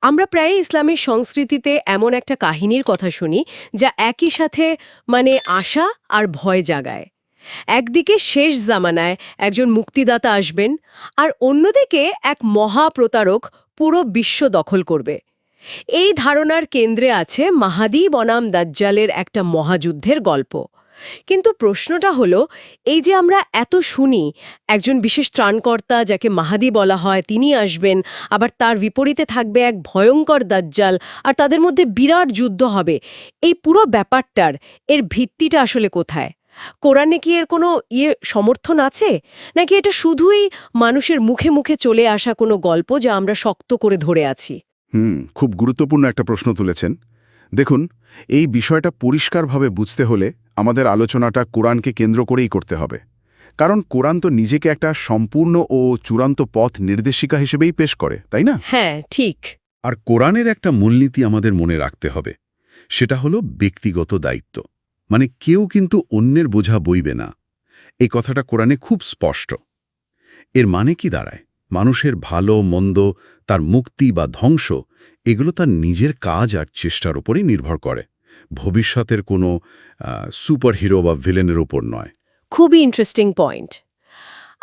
আমরা প্রায় ইসলামের সংস্কৃতিতে এমন একটা কাহিনীর কথা শুনি যা একই সাথে মানে আশা আর ভয় জাগায়। একদিকে শেষ জামানায় একজন মুক্তিদাতা আসবেন আর অন্যদিকে এক মহাপ্রতারক পুরো বিশ্ব দখল করবে। এই ধারণার কেন্দ্রে আছে মাহাদি বনাম দাজ্জালের একটা মহাযুদ্ধের গল্প। কিন্তু প্রশ্নটা হলো, এই যে আমরা এত শুনি, একজন বিশেষ ত্রাণকর্তা যাকে মাহাদি বলা হয়, তিনি আসবেন, আবার তার বিপরীতে থাকবে এক ভয়ঙ্কর দাজ্জাল, আর তাদের মধ্যে বিরাট যুদ্ধ হবে, এই পুরো ব্যাপারটার, এর ভিত্তিটা আসলে কোথায়? কোরআনে কি এর কোনো ইয়ে সমর্থন আছে? নাকি এটা শুধুই মানুষের মুখে মুখে চলে আসা কোনো গল্প যা আমরা শক্ত করে ধরে আছি? হুম, খুব গুরুত্বপূর্ণ একটা প্রশ্ন তুলেছেন। দেখুন, এই বিষয়টা পরিষ্কারভাবে বুঝতে হলে আমাদের আলোচনাটা কোরআনকে কেন্দ্র করেই করতে হবে। কারণ কোরআন তো নিজেকে একটা সম্পূর্ণ ও চূড়ান্ত পথ নির্দেশিকা হিসেবেই পেশ করে তাই না? হ্যাঁ ঠিক। আর কোরআনের একটা মূলনীতি আমাদের মনে রাখতে হবে সেটা হলো ব্যক্তিগত দায়িত্ব। মানে কেউ কিন্তু অন্যের বোঝা বইবে না। এই কথাটা কোরআনে খুব স্পষ্ট। এর মানে কি দাঁড়ায়? মানুষের ভালো মন্দ তার মুক্তি বা ধ্বংস এগুলো তার নিজের কাজ আর চেষ্টার উপরই নির্ভর করে। ভবিষ্যতের কোনো সুপার হিরো বা ভিলেনের উপর নয়। খুবই ইন্টারেস্টিং পয়েন্ট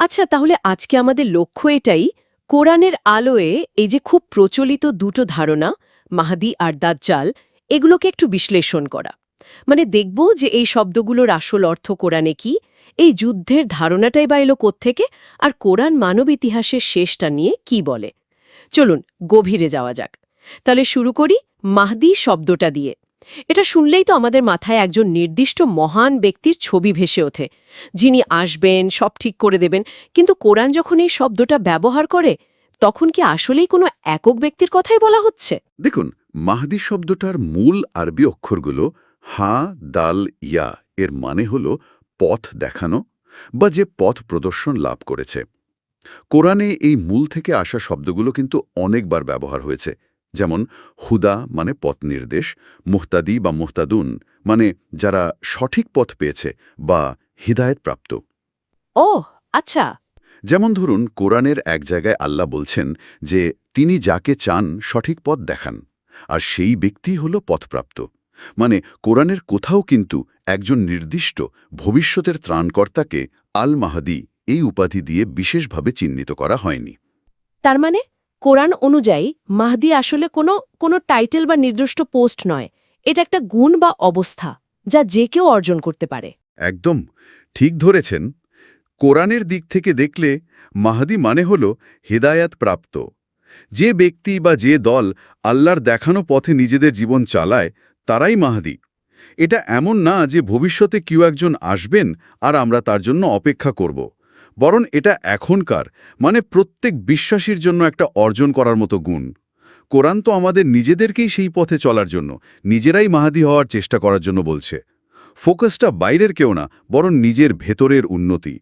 আচ্ছা তাহলে আজকে আমাদের লক্ষ্য এটাই, কোরআনের আলোয়ে এই যে খুব প্রচলিত দুটো ধারণা, মাহাদি আর দাজ্জাল, এগুলোকে একটু বিশ্লেষণ করা। মানে দেখব যে এই শব্দগুলোর আসল অর্থ কোরআনে কি, এই যুদ্ধের ধারণাটাই বা এলো কোত্থেকে, আর কোরআন মানব ইতিহাসের শেষটা নিয়ে কি বলে। চলুন, গভীরে যাওয়া যাক। তাহলে শুরু করি মাহদি শব্দটা দিয়ে। এটা শুনলেই তো আমাদের মাথায় একজন নির্দিষ্ট মহান ব্যক্তির ছবি ভেসে ওঠে। যিনি আসবেন, সব ঠিক করে দেবেন, কিন্তু কোরআন যখন এই শব্দটা ব্যবহার করে, তখন কি আসলেই কোনো একক ব্যক্তির কথাই বলা হচ্ছে? দেখুন, মাহদি শব্দটার মূল আরবি অক্ষরগুলো হা, দাল, ইয়া, এর মানে হল পথ দেখানো বা যে পথ প্রদর্শন লাভ করেছে। কোরআনে এই মূল থেকে আসা শব্দগুলো কিন্তু অনেকবার ব্যবহার হয়েছে। যেমন হুদা মানে পথ নির্দেশ মুহতাদি বা মুহতাদুন মানে যারা সঠিক পথ পেয়েছে বা হিদায়ত প্রাপ্ত। ও আচ্ছা। যেমন ধরুন কোরআনের এক জায়গায় আল্লাহ বলছেন যে তিনি যাকে চান সঠিক পথ দেখান আর সেই ব্যক্তি হল পথপ্রাপ্ত। মানে কোরআনের কোথাও কিন্তু একজন নির্দিষ্ট ভবিষ্যতের ত্রাণকর্তাকে আল মাহাদি এই উপাধি দিয়ে বিশেষভাবে চিহ্নিত করা হয়নি। তার মানে? কোরআন অনুযায়ী মাহদি আসলে কোনো কোনো টাইটেল বা নির্দিষ্ট পোস্ট নয়। এটা একটা গুণ বা অবস্থা যা যে কেউ অর্জন করতে পারে। একদম, ঠিক ধরেছেন। কোরআনের দিক থেকে দেখলে মাহাদি মানে হল হেদায়াত প্রাপ্ত। যে ব্যক্তি বা যে দল আল্লাহর দেখানো পথে নিজেদের জীবন চালায়, তারাই মাহাদি। এটা এমন না যে ভবিষ্যতে কেউ একজন আসবেন আর আমরা তার জন্য অপেক্ষা করব। বরং এটা এখনকার মানে প্রত্যেক বিশ্বাসীর জন্য একটা অর্জন করার মতো গুণ। কোরআন তো আমাদের নিজেদেরকেই সেই পথে চলার জন্য, নিজেরাই মাহাদি হওয়ার চেষ্টা করার জন্য বলছে। ফোকাসটা বাইরের কেউ না, বরং নিজের ভেতরের উন্নতি।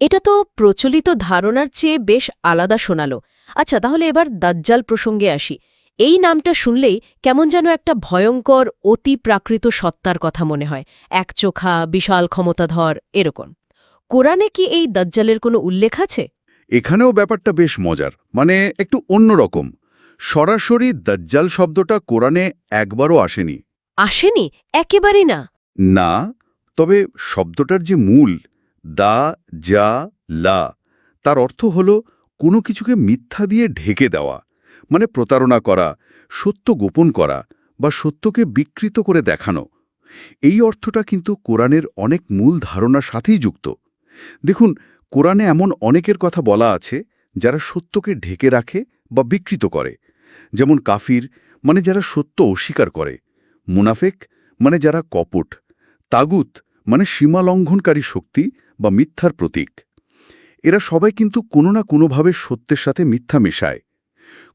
এটা তো প্রচলিত ধারণার চেয়ে বেশ আলাদা শোনালো। আচ্ছা তাহলে এবার দাজ্জাল প্রসঙ্গে আসি। এই নামটা শুনলেই কেমন যেন একটা ভয়ঙ্কর, অতি প্রাকৃত সত্তার কথা মনে হয়। একচোখা, বিশাল ক্ষমতাধর, এরকম। কোরআনে কি এই দাজ্জালের কোনো উল্লেখ আছে? এখানেও ব্যাপারটা বেশ মজার মানে একটু অন্যরকম। সরাসরি দাজ্জাল শব্দটা কোরআনে একবারও আসেনি। আসেনি? একেবারেই না। না তবে শব্দটার যে মূল দা যা লা তার অর্থ হল কোনো কিছুকে মিথ্যা দিয়ে ঢেকে দেওয়া মানে প্রতারণা করা সত্য গোপন করা বা সত্যকে বিকৃত করে দেখানো। এই অর্থটা কিন্তু কোরআনের অনেক মূল ধারণার সাথেই যুক্ত। দেখুন, কোরআনে এমন অনেকের কথা বলা আছে যারা সত্যকে ঢেকে রাখে বা বিকৃত করে। যেমন কাফির মানে যারা সত্য অস্বীকার করে। মুনাফেক মানে যারা কপট। তাগুত মানে সীমা লঙ্ঘনকারী শক্তি বা মিথ্যার প্রতীক। এরা সবাই কিন্তু কোনো না কোনোভাবে সত্যের সাথে মিথ্যা মেশায়।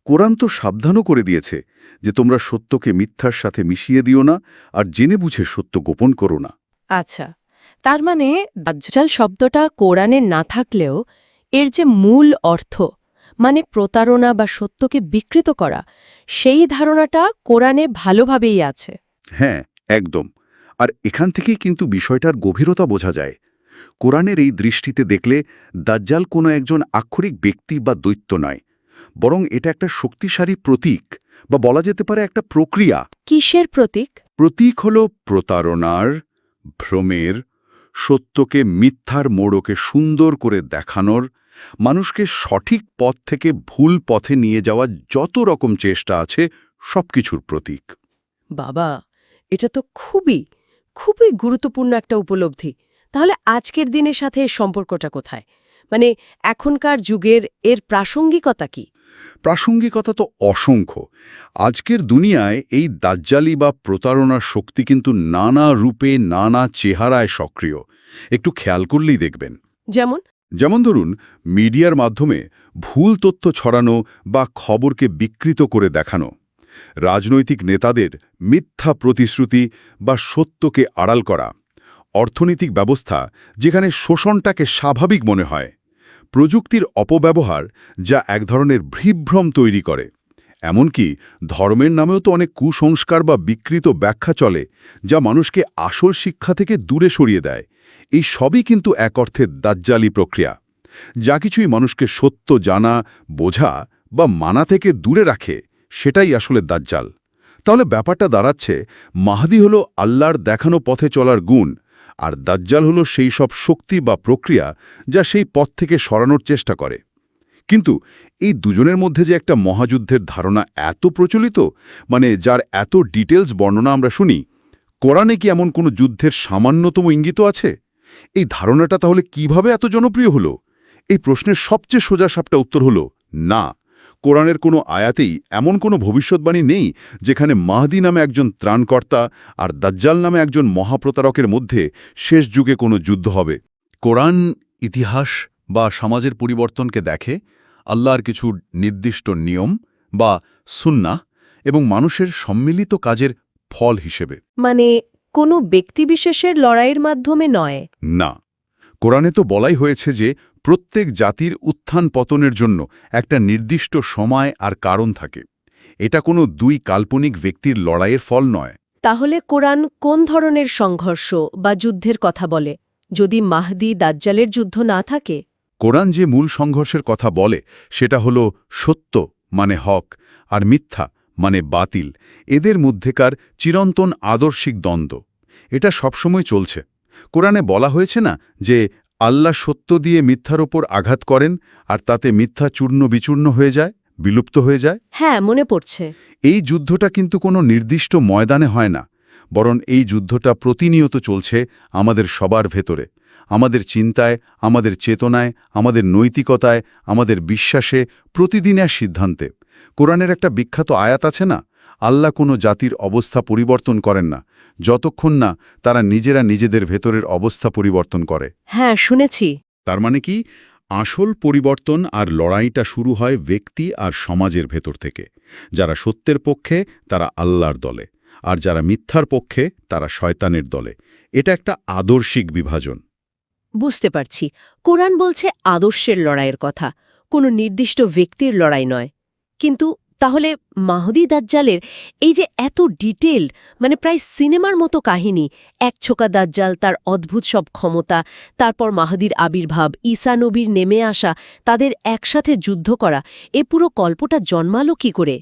কোরআন তো সাবধানও করে দিয়েছে যে তোমরা সত্যকে মিথ্যার সাথে মিশিয়ে দিও না আর জেনে বুঝে সত্য গোপন করো না। আচ্ছা। তার মানে দাজ্জাল শব্দটা কোরআনে না থাকলেও এর যে মূল অর্থ মানে প্রতারণা বা সত্যকে বিকৃত করা সেই ধারণাটা কোরআনে ভালোভাবেই আছে। হ্যাঁ একদম। আর এখান থেকেই কিন্তু বিষয়টার গভীরতা বোঝা যায়। কোরআনের এই দৃষ্টিতে দেখলে দাজ্জাল কোনো একজন আক্ষরিক ব্যক্তি বা দৈত্য নয় বরং এটা একটা শক্তিশালী প্রতীক বা বলা যেতে পারে একটা প্রক্রিয়া। কিসের প্রতীক? প্রতীক হল প্রতারণার ভ্রমের সত্যকে মিথ্যার মোড়কে সুন্দর করে দেখানোর, মানুষকে সঠিক পথ থেকে ভুল পথে নিয়ে যাওয়ার যত রকম চেষ্টা আছে, সবকিছুর প্রতীক। বাবা, এটা তো খুবই খুবই গুরুত্বপূর্ণ একটা উপলব্ধি। তাহলে আজকের দিনের সাথে সম্পর্কটা কোথায়? মানে এখনকার যুগের এর প্রাসঙ্গিকতা কি? প্রাসঙ্গিকতা তো অসংখ্য। আজকের দুনিয়ায় এই দাজ্জালি বা প্রতারণার শক্তি কিন্তু নানা রূপে নানা চেহারায় সক্রিয়। একটু খেয়াল করলেই দেখবেন। যেমন? যেমন ধরুন মিডিয়ার মাধ্যমে ভুল তথ্য ছড়ানো বা খবরকে বিকৃত করে দেখানো। রাজনৈতিক নেতাদের মিথ্যা প্রতিশ্রুতি বা সত্যকে আড়াল করা। অর্থনৈতিক ব্যবস্থা যেখানে শোষণটাকে স্বাভাবিক মনে হয়। প্রযুক্তির অপব্যবহার যা এক ধরনের ভ্রিভ্রম তৈরি করে। এমনকি ধর্মের নামেও তো অনেক কুসংস্কার বা বিকৃত ব্যাখ্যা চলে, যা মানুষকে আসল শিক্ষা থেকে দূরে সরিয়ে দেয়। এই সবই কিন্তু এক অর্থে দাজ্জালি প্রক্রিয়া, যা কিছুই মানুষকে সত্য জানা, বোঝা বা মানা থেকে দূরে রাখে, সেটাই আসলে দাজ্জাল। তাহলে ব্যাপারটা দাঁড়াচ্ছে, মাহাদি হল আল্লাহর দেখানো পথে চলার গুণ আর দাজ্জাল হলো সেই সব শক্তি বা প্রক্রিয়া যা সেই পথ থেকে সরানোর চেষ্টা করে। কিন্তু এই দুজনের মধ্যে যে একটা মহাযুদ্ধের ধারণা এত প্রচলিত মানে যার এত ডিটেলস বর্ণনা আমরা শুনি, কোরআনে কি এমন কোনো যুদ্ধের সামান্যতম ইঙ্গিত আছে? এই ধারণাটা তাহলে কীভাবে এত জনপ্রিয় হলো? এই প্রশ্নের সবচেয়ে সোজা সাপটা উত্তর হলো না। কোরআনের কোনো আয়াতেই এমন কোনো ভবিষ্যৎবাণী নেই যেখানে মাহদি নামে একজন ত্রাণকর্তা আর দাজ্জাল নামে একজন মহাপ্রতারকের মধ্যে শেষ যুগে কোনো যুদ্ধ হবে। কোরআন ইতিহাস বা সমাজের পরিবর্তনকে দেখে আল্লাহর কিছু নির্দিষ্ট নিয়ম বা সুন্না এবং মানুষের সম্মিলিত কাজের ফল হিসেবে। মানে কোনো ব্যক্তিবিশেষের লড়াইয়ের মাধ্যমে নয়। না। কোরআনে তো বলাই হয়েছে যে প্রত্যেক জাতির উত্থান পতনের জন্য একটা নির্দিষ্ট সময় আর কারণ থাকে। এটা কোনো দুই কাল্পনিক ব্যক্তির লড়াইয়ের ফল নয়। তাহলে কোরআন কোন ধরনের সংঘর্ষ বা যুদ্ধের কথা বলে? যদি মাহদি দাজ্জালের যুদ্ধ না থাকে? কোরআন যে মূল সংঘর্ষের কথা বলে সেটা হলো সত্য মানে হক আর মিথ্যা মানে বাতিল। এদের মধ্যেকার চিরন্তন আদর্শিক দ্বন্দ্ব। এটা সবসময় চলছে। কোরআনে বলা হয়েছে না যে আল্লাহ সত্য দিয়ে মিথ্যার ওপর আঘাত করেন আর তাতে মিথ্যা চূর্ণ বিচূর্ণ হয়ে যায় বিলুপ্ত হয়ে যায়। হ্যাঁ মনে পড়ছে। এই যুদ্ধটা কিন্তু কোনো নির্দিষ্ট ময়দানে হয় না বরং এই যুদ্ধটা প্রতিনিয়ত চলছে আমাদের সবার ভেতরে আমাদের চিন্তায় আমাদের চেতনায় আমাদের নৈতিকতায় আমাদের বিশ্বাসে প্রতিদিনের সিদ্ধান্তে। কোরআনের একটা বিখ্যাত আয়াত আছে না? আল্লাহ কোনো জাতির অবস্থা পরিবর্তন করেন না যতক্ষণ না তারা নিজেরা নিজেদের ভেতরের অবস্থা পরিবর্তন করে। হ্যাঁ শুনেছি। তার মানে কি? আসল পরিবর্তন আর লড়াইটা শুরু হয় ব্যক্তি আর সমাজের ভেতর থেকে। যারা সত্যের পক্ষে তারা আল্লাহর দলে। আর যারা মিথ্যার পক্ষে তারা শয়তানের দলে। এটা একটা আদর্শিক বিভাজন। বুঝতে পারছি। কোরআন বলছে আদর্শের লড়াইয়ের কথা। কোনো নির্দিষ্ট ব্যক্তির লড়াই নয়। কিন্তু তাহলে মাহদি দাজ্জালের এই যে এত ডিটেল মানে প্রায় সিনেমার মতো কাহিনী, এক ছোকা দাজ্জাল, তার অদ্ভুত সব ক্ষমতা, তারপর মাহাদির আবির্ভাব, ঈসা নবীর নেমে আসা, তাদের একসাথে যুদ্ধ করা, এ পুরো গল্পটা জন্মালো কি করে?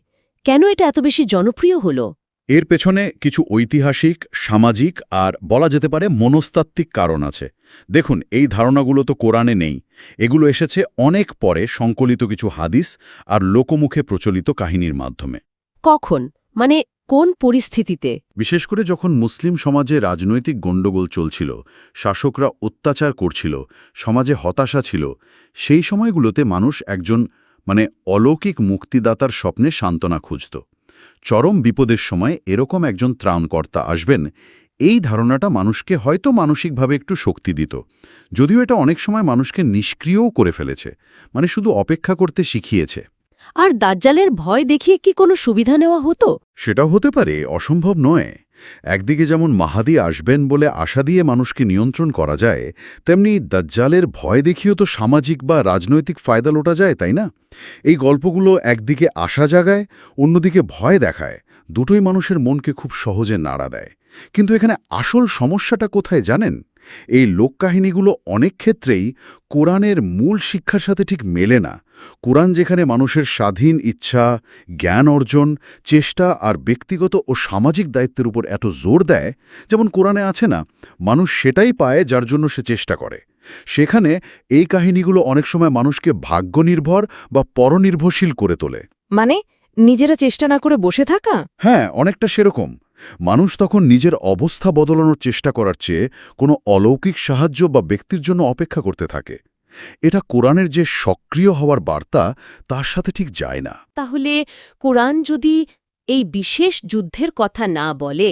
কেন এটা এত বেশি জনপ্রিয় হলো? এর পেছনে কিছু ঐতিহাসিক, সামাজিক আর বলা যেতে পারে মনস্তাত্ত্বিক কারণ আছে। দেখুন এই ধারণাগুলো তো কোরআনে নেই। এগুলো এসেছে অনেক পরে সংকলিত কিছু হাদিস আর লোকমুখে প্রচলিত কাহিনীর মাধ্যমে। কখন? মানে কোন পরিস্থিতিতে? বিশেষ করে যখন মুসলিম সমাজে রাজনৈতিক গণ্ডগোল চলছিল শাসকরা অত্যাচার করছিল সমাজে হতাশা ছিল সেই সময়গুলোতে মানুষ একজন মানে অলৌকিক মুক্তিদাতার স্বপ্নে সান্ত্বনা খুঁজত। চরম বিপদের সময় এরকম একজন ত্রাণকর্তা আসবেন এই ধারণাটা মানুষকে হয়তো মানসিকভাবে একটু শক্তি দিত। যদিও এটা অনেক সময় মানুষকে নিষ্ক্রিয়ও করে ফেলেছে মানে শুধু অপেক্ষা করতে শিখিয়েছে। আর দাজ্জালের ভয় দেখিয়ে কি কোনো সুবিধা নেওয়া হতো? সেটাও হতে পারে অসম্ভব নয়। একদিকে যেমন মাহাদি আসবেন বলে আশা দিয়ে মানুষকে নিয়ন্ত্রণ করা যায় তেমনি দাজ্জালের ভয় দেখিয়েও তো সামাজিক বা রাজনৈতিক ফায়দা লোটা যায় তাই না? এই গল্পগুলো একদিকে আশা জাগায় অন্যদিকে ভয় দেখায়। দুটোই মানুষের মনকে খুব সহজে নাড়া দেয়। কিন্তু এখানে আসল সমস্যাটা কোথায় জানেন? এই লোককাহিনীগুলো অনেক ক্ষেত্রেই কোরআনের মূল শিক্ষার সাথে ঠিক মেলে না। কোরআন যেখানে মানুষের স্বাধীন ইচ্ছা জ্ঞান অর্জন চেষ্টা আর ব্যক্তিগত ও সামাজিক দায়িত্বের উপর এত জোর দেয় যেমন কোরআনে আছে না মানুষ সেটাই পায় যার জন্য সে চেষ্টা করে। সেখানে এই কাহিনীগুলো অনেক সময় মানুষকে ভাগ্যনির্ভর বা পরনির্ভরশীল করে তোলে। মানে নিজেরা চেষ্টা না করে বসে থাকা? হ্যাঁ অনেকটা সেরকম। মানুষ তখন নিজের অবস্থা বদলানোর চেষ্টা করার চেয়ে কোনো অলৌকিক সাহায্য বা ব্যক্তির জন্য অপেক্ষা করতে থাকে। এটা কোরআনের যে সক্রিয় হওয়ার বার্তা তার সাথে ঠিক যায় না। তাহলে কোরআন যদি এই বিশেষ যুদ্ধের কথা না বলে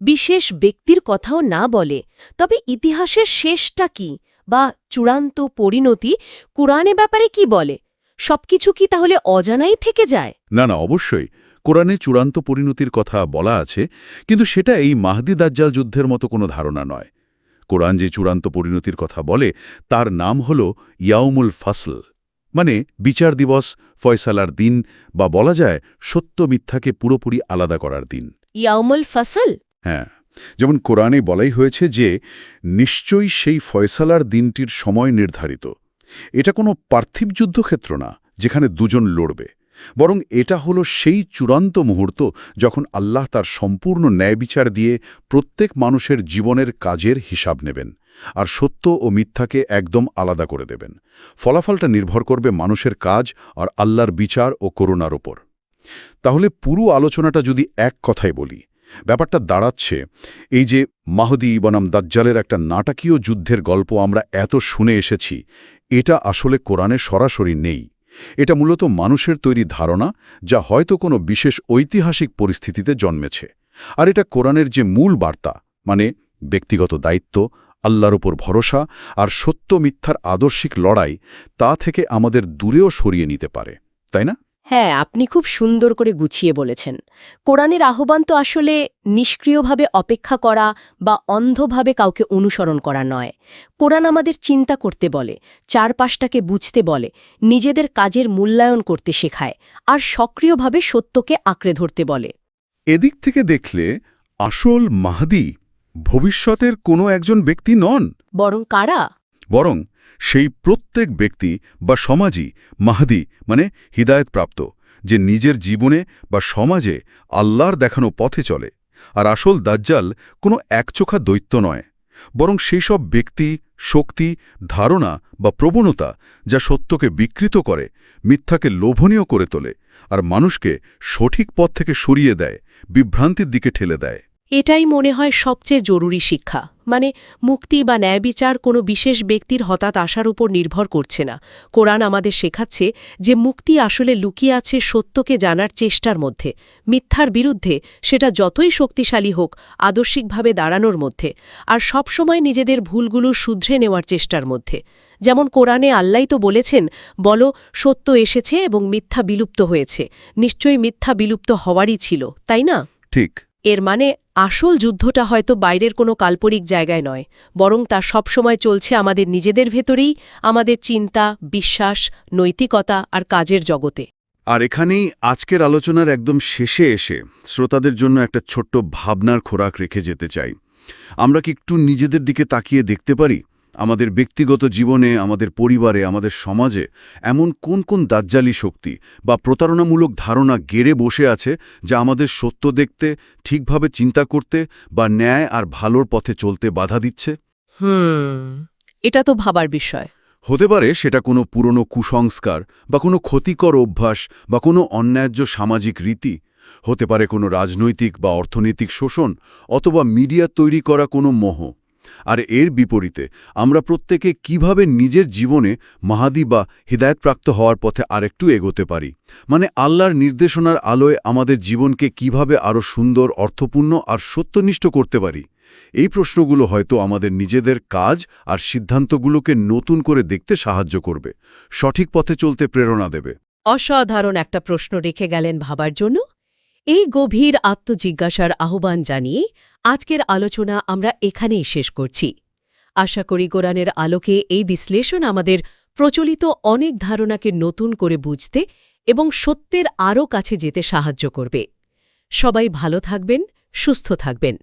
বিশেষ ব্যক্তির কথাও না বলে তবে ইতিহাসের শেষটা কি বা চূড়ান্ত পরিণতি কোরআনে ব্যাপারে কি বলে? সবকিছু কি তাহলে অজানাই থেকে যায়? না না অবশ্যই। কোরআনে চূড়ান্ত পরিণতির কথা বলা আছে কিন্তু সেটা এই মাহদি দাজ্জাল যুদ্ধের মতো কোনো ধারণা নয়। কোরআন যে চূড়ান্ত পরিণতির কথা বলে তার নাম হল ইয়াউমুল ফাসল মানে বিচার দিবস ফয়সালার দিন বা বলা যায় সত্য মিথ্যাকে পুরোপুরি আলাদা করার দিন। ইয়াউমুল ফসল? হ্যাঁ যেমন কোরআনে বলাই হয়েছে যে নিশ্চয়ই সেই ফয়সালার দিনটির সময় নির্ধারিত। এটা কোনো পার্থিব যুদ্ধক্ষেত্র না যেখানে দুজন লড়বে। বরং এটা হলো সেই চূড়ান্ত মুহূর্ত যখন আল্লাহ তার সম্পূর্ণ ন্যায় বিচার দিয়ে প্রত্যেক মানুষের জীবনের কাজের হিসাব নেবেন আর সত্য ও মিথ্যাকে একদম আলাদা করে দেবেন। ফলাফলটা নির্ভর করবে মানুষের কাজ আর আল্লাহর বিচার ও করুণার ওপর। তাহলে পুরো আলোচনাটা যদি এক কথায় বলি, ব্যাপারটা দাঁড়াচ্ছে এই যে মাহদি বনাম দাজ্জালের একটা নাটকীয় যুদ্ধের গল্প আমরা এত শুনে এসেছি, এটা আসলে কোরআনে সরাসরি নেই। এটা মূলত মানুষের তৈরি ধারণা যা হয়তো কোনো বিশেষ ঐতিহাসিক পরিস্থিতিতে জন্মেছে। আর এটা কোরআনের যে মূল বার্তা মানে ব্যক্তিগত দায়িত্ব, আল্লাহর ওপর ভরসা আর সত্য মিথ্যার আদর্শিক লড়াই, তা থেকে আমাদের দূরেও সরিয়ে নিতে পারে, তাই না? হ্যাঁ আপনি খুব সুন্দর করে গুছিয়ে বলেছেন। কোরআনের আহ্বান তো আসলে নিষ্ক্রিয়ভাবে অপেক্ষা করা বা অন্ধভাবে কাউকে অনুসরণ করা নয়। কোরআন আমাদের চিন্তা করতে বলে চারপাশটাকে বুঝতে বলে নিজেদের কাজের মূল্যায়ন করতে শেখায় আর সক্রিয়ভাবে সত্যকে আঁকড়ে ধরতে বলে। এদিক থেকে দেখলে আসল মাহাদি ভবিষ্যতের কোনো একজন ব্যক্তি নন। বরং কারা? বরং সেই প্রত্যেক ব্যক্তি বা সমাজই মাহদি মানে হিদায়তপ্রাপ্ত, যে নিজের জীবনে বা সমাজে আল্লাহর দেখানো পথে চলে। আর আসল দাজ্জাল কোনো একচোখা দৈত্য নয়, বরং সেই সব ব্যক্তি, শক্তি, ধারণা বা প্রবণতা যা সত্যকে বিকৃত করে, মিথ্যাকে লোভনীয় করে তোলে, আর মানুষকে সঠিক পথ থেকে সরিয়ে দেয়, বিভ্রান্তির দিকে ঠেলে দেয়। এটাই মনে হয় সবচেয়ে জরুরি শিক্ষা। মানে মুক্তি বা ন্যায় বিচার কোনো বিশেষ ব্যক্তির হঠাৎ আশার উপর নির্ভর করছে না। কোরআন আমাদের শেখাচ্ছে যে মুক্তি আসলে লুকিয়ে আছে সত্যকে জানার চেষ্টার মধ্যে। মিথ্যার বিরুদ্ধে সেটা যতই শক্তিশালী হোক, আদর্শিকভাবে দাঁড়ানোর মধ্যে। আর সবসময় নিজেদের ভুলগুলো শুধরে নেওয়ার চেষ্টার মধ্যে। যেমন কোরআনে আল্লাই তো বলেছেন, বলো, সত্য এসেছে এবং মিথ্যা বিলুপ্ত হয়েছে। নিশ্চয়ই মিথ্যা বিলুপ্ত হওয়ারই ছিল, তাই না? ঠিক। এর মানে আসল যুদ্ধটা হয়তো বাইরের কোনো কাল্পনিক জায়গায় নয়, বরং তা সবসময় চলছে আমাদের নিজেদের ভেতরেই, আমাদের চিন্তা, বিশ্বাস, নৈতিকতা আর কাজের জগতে। আর এখানেই আজকের আলোচনার একদম শেষে এসে শ্রোতাদের জন্য একটা ছোট্ট ভাবনার খোরাক রেখে যেতে চাই। আমরা কি একটু নিজেদের দিকে তাকিয়ে দেখতে পারি? আমাদের ব্যক্তিগত জীবনে আমাদের পরিবারে আমাদের সমাজে এমন কোন কোন দাজ্জালি শক্তি বা প্রতারণামূলক ধারণা গেড়ে বসে আছে যা আমাদের সত্য দেখতে ঠিকভাবে চিন্তা করতে বা ন্যায় আর ভালোর পথে চলতে বাধা দিচ্ছে? হুম এটা তো ভাবার বিষয়। হতে পারে সেটা কোনো পুরনো কুসংস্কার বা কোনো ক্ষতিকর অভ্যাস বা কোনো অন্যায্য সামাজিক রীতি। হতে পারে কোনো রাজনৈতিক বা অর্থনৈতিক শোষণ অথবা মিডিয়া তৈরি করা কোনো মোহ। আর এর বিপরীতে আমরা প্রত্যেকে কীভাবে নিজের জীবনে মাহাদি বা হিদায়তপ্রাপ্ত হওয়ার পথে আরেকটু এগোতে পারি? মানে আল্লাহর নির্দেশনার আলোয় আমাদের জীবনকে কীভাবে আরও সুন্দর, অর্থপূর্ণ আর সত্যনিষ্ঠ করতে পারি? এই প্রশ্নগুলো হয়তো আমাদের নিজেদের কাজ আর সিদ্ধান্তগুলোকে নতুন করে দেখতে সাহায্য করবে। সঠিক পথে চলতে প্রেরণা দেবে। অসাধারণ একটা প্রশ্ন রেখে গেলেন ভাবার জন্য। এই গভীর আত্মজিজ্ঞাসার আহ্বান জানিয়ে আজকের আলোচনা আমরা এখানেই শেষ করছি। আশা করি কোরআনের আলোকে এই বিশ্লেষণ আমাদের প্রচলিত অনেক ধারণাকে নতুন করে বুঝতে এবং সত্যের আরও কাছে যেতে সাহায্য করবে। সবাই ভালো থাকবেন, সুস্থ থাকবেন।